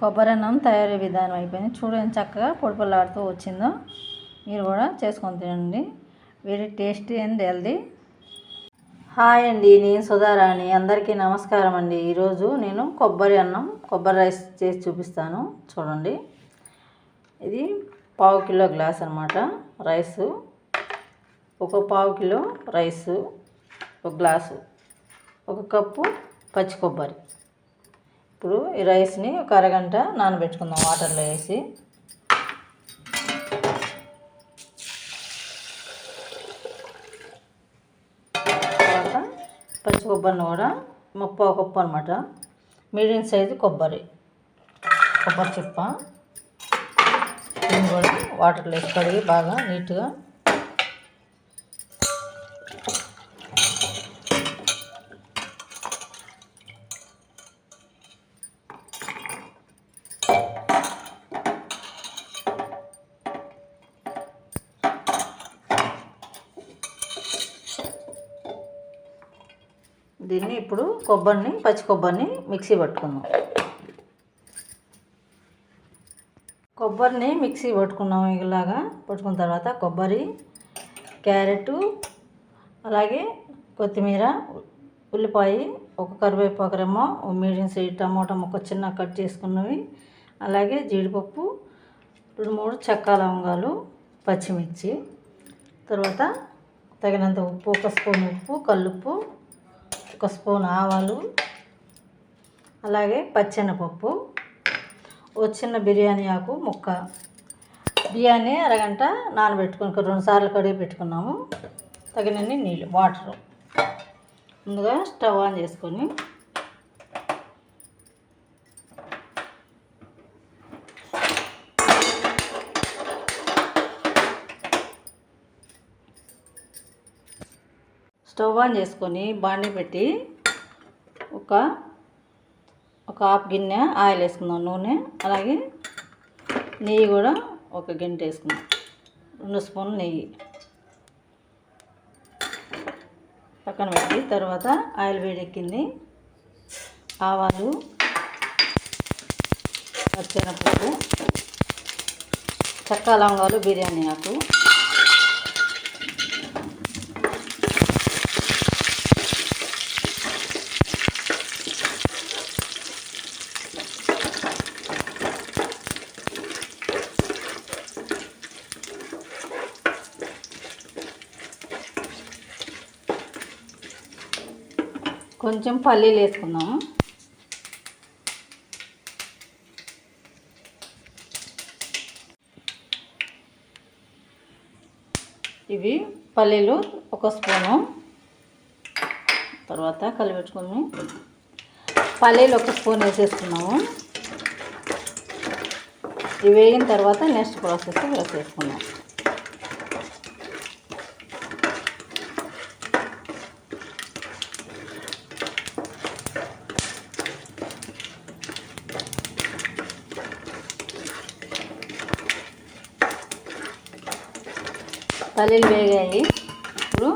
కొబ్బరి అన్నం తయారీ విధానం అయిపోయింది. చూడండి చక్కగా పొడిపొలాడుతూ వచ్చిందో. మీరు కూడా చేసుకొని తినండి. Very tasty and healthy hi అండి నేను సుధారాణి. అందరికీ నమస్కారం అండి. ఈరోజు నేను కొబ్బరి అన్నం కొబ్బరి రైస్ చేసి చూపిస్తాను. చూడండి. ఇది పావు కిలో గ్లాస్ అనమాట రైసు. ఒక పావు కిలో రైసు ఒక గ్లాసు ఒక కప్పు పచ్చి కొబ్బరి. ఇప్పుడు ఈ రైస్ని ఒక అరగంట నానబెట్టుకుందాం వాటర్లో వేసి. తర్వాత పచ్చి కొబ్బరిని కూడా ముప్పావు కప్పు అనమాట మీడియం సైజు కొబ్బరి. కొబ్బరి చిప్ప. దీన్ని కూడా వాటర్లో వేసి కడిగి బాగా నీట్గా దీన్ని ఇప్పుడు కొబ్బరిని పచ్చి కొబ్బరిని మిక్సీ పట్టుకుందాం. కొబ్బరిని మిక్సీ పట్టుకున్నాం ఇలాగా. పట్టుకున్న తర్వాత కొబ్బరి క్యారెట్ అలాగే కొత్తిమీర ఉల్లిపాయ ఒక కరివేపాకురేమో మీడియం సైజ్ టమాటా ముక్క చిన్న కట్ చేసుకున్నవి అలాగే జీడిపప్పు రెండు మూడు చెక్క లవంగాలు పచ్చిమిర్చి తర్వాత తగినంత ఉప్పు ఒక స్పూన్ ఉప్పు కల్లుప్పు ఒక స్పూన్ ఆవాలు అలాగే పచ్చెనపప్పు ఓ చిన్న బిర్యానీ ఆకు ముక్క. బిర్యానీ అరగంట నానబెట్టుకుని రెండు సార్లు కడిగి పెట్టుకున్నాము. తగినన్ని నీళ్ళు వాటర్. ముందుగా స్టవ్ ఆన్ చేసుకొని స్టవ్ ఆన్ చేసుకొని బాండి పెట్టి ఒక ఒక హాఫ్ గిన్నె ఆయిల్ వేసుకుందాం నూనె. అలాగే నెయ్యి కూడా ఒక గిన్నె వేసుకుందాం. రెండు స్పూన్లు నెయ్యి. పక్కన పెట్టి తర్వాత ఆయిల్ వేడెక్కింది. ఆవాలు పచ్చెనపప్పు చక్క లవంగాలు బిర్యానీ ఆకు. కొంచెం పల్లీలు వేసుకుందాము ఇవి పల్లీలు ఒక స్పూను. తర్వాత కలిపెట్టుకుని పల్లీలు ఒక స్పూన్ వేసేసుకున్నాము. ఇవి వేగిన తర్వాత నెక్స్ట్ ప్రాసెస్ వేసేసుకున్నాం పల్లీలు వేగాయి ఇప్పుడు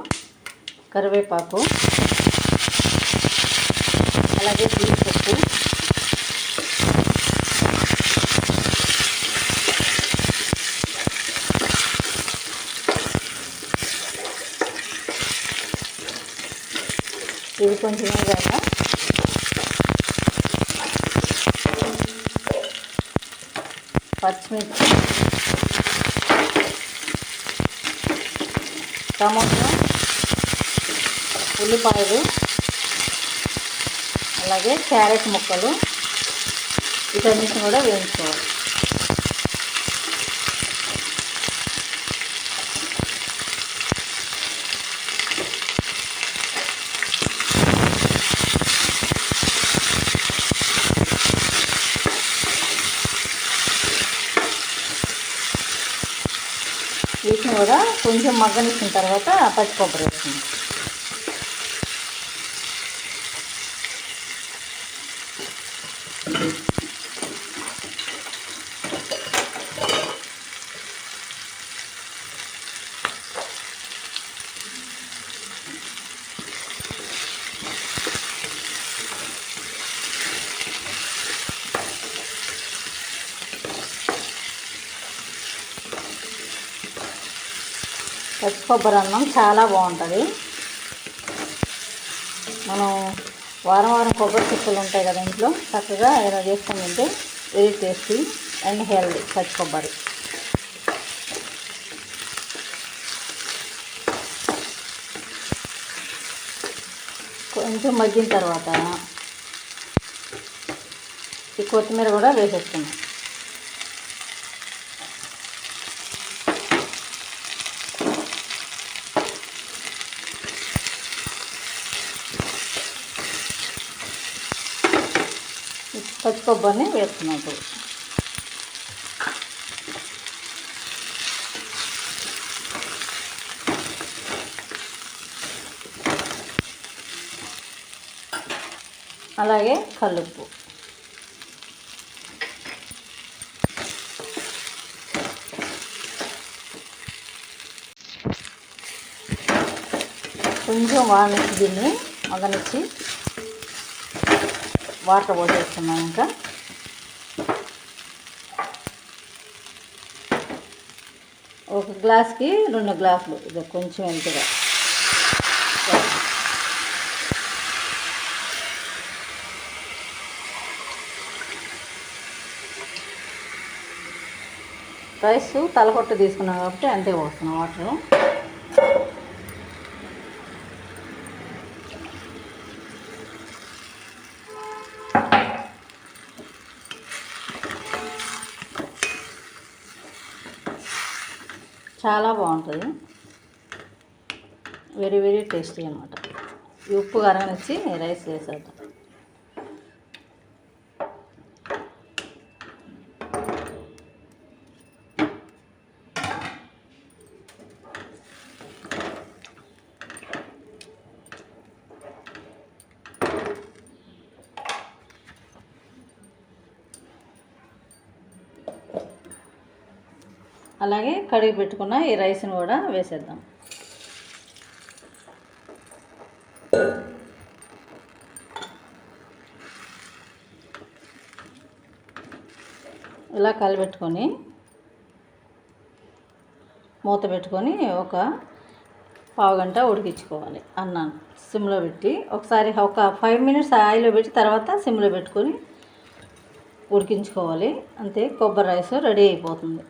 కరివేపాకు అలాగే జీడిపప్పు ఇవి కొంచెం వేగాక పచ్చిమిర్చి టమాటో ఉల్లిపాయలు అలాగే క్యారెట్ ముక్కలు వీటన్నిటిని కూడా వేయించుకోవాలి. కొంచెం మగ్గనిచ్చిన తర్వాత పచ్చి కొబ్బరి Thank you. పచ్చి కొబ్బరి అన్నం చాలా బాగుంటుంది. మనం వారం వారం కొబ్బరి చిప్పలు ఉంటాయి కదా ఇంట్లో చక్కగా ఇలా చేసుకొని తింటే వెరీ టేస్టీ అండ్ హెల్దీ పచ్చి కొబ్బరి. కొంచెం మగ్గిన తర్వాత ఈ కొత్తిమీర కూడా వేసేస్తున్నాం పచ్చి కొబ్బరిని వేస్తున్నాం ఇప్పుడు అలాగే కల్లుప్పు కొంచెం వాడినిచ్చి దీన్ని మగనిచ్చి వాటర్ పోసేస్తున్నాం ఇంకా. ఒక గ్లాస్కి రెండు గ్లాసులు ఇది కొంచెం ఎంతగా. రైస్ తలకొట్టు తీసుకున్నాం కాబట్టి అంతే పోస్తున్నాం వాటర్. చాలా బాగుంటుంది. వెరీ వెరీ టేస్టీ అనమాట ఉప్పు కారం ఇచ్చి రైస్ వేసేద్దాం. అలాగే కడిగి పెట్టుకున్న ఈ రైస్ని కూడా వేసేద్దాం. ఇలా కలిపెట్టుకొని మూత పెట్టుకొని ఒక పావుగంట ఉడికించుకోవాలి అన్నాను. సిమ్లో పెట్టి ఒకసారి ఒక ఫైవ్ మినిట్స్ ఆయిల్లో పెట్టి తర్వాత సిమ్లో పెట్టుకొని ఉడికించుకోవాలి. అంతే కొబ్బరి రైస్ రెడీ అయిపోతుంది.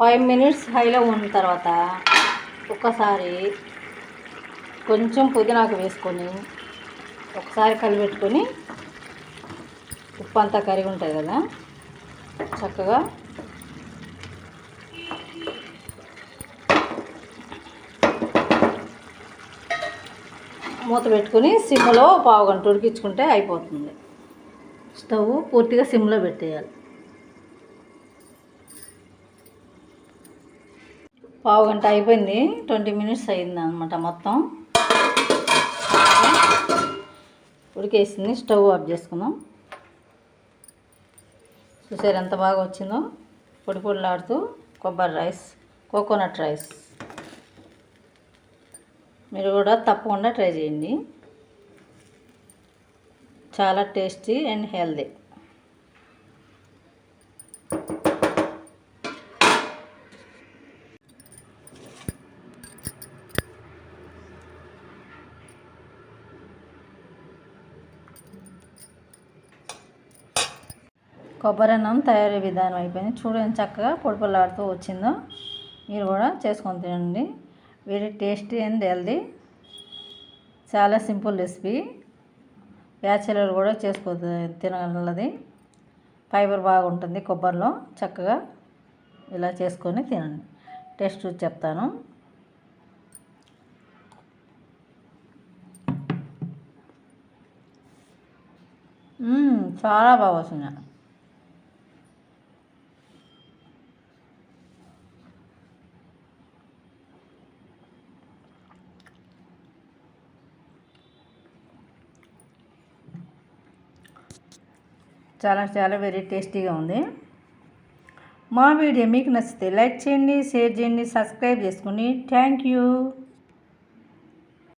ఫైవ్ మినిట్స్ హైలో ఉన్న తర్వాత ఒక్కసారి కొంచెం పుదీనాకు వేసుకొని ఒకసారి కలిపెట్టుకొని ఉప్పు అంతా కరిగి ఉంటుంది కదా చక్కగా మూత పెట్టుకొని సిమ్లో పావు గంట ఉడికించుకుంటే అయిపోతుంది. స్టవ్ పూర్తిగా సిమ్లో పెట్టేయాలి. పావు గంట అయిపోయింది. ట్వంటీ మినిట్స్ అయింది అనమాట మొత్తం. ఉడికేసింది. స్టవ్ ఆఫ్ చేసుకుందాం. చూసారు ఎంత బాగా వచ్చిందో? పొడి పొడిలాడుతూ కొబ్బరి రైస్ కోకోనట్ రైస్. మీరు కూడా తప్పకుండా ట్రై చేయండి. చాలా టేస్టీ అండ్ హెల్దీ. కొబ్బరి అన్నం తయారీ విధానం అయిపోయింది. చూడండి చక్కగా పొడిపొలాడుతూ వచ్చిందో. మీరు కూడా చేసుకొని తినండి. వెరీ టేస్టీ అండ్ హెల్దీ చాలా సింపుల్ రెసిపీ. బ్యాచిలర్ కూడా చేసుకో తినగలది. ఫైబర్ బాగుంటుంది కొబ్బరిలో. చక్కగా ఇలా చేసుకొని తినండి. టేస్ట్ చెప్తాను. చాలా బాగా వస్తుంది చాలా చాలా వెరీ టేస్టీగా ఉంది. మా వీడియో మీకు నచ్చితే లైక్ చేయండి షేర్ చేయండి సబ్స్క్రైబ్ చేసుకోండి థ్యాంక్ యూ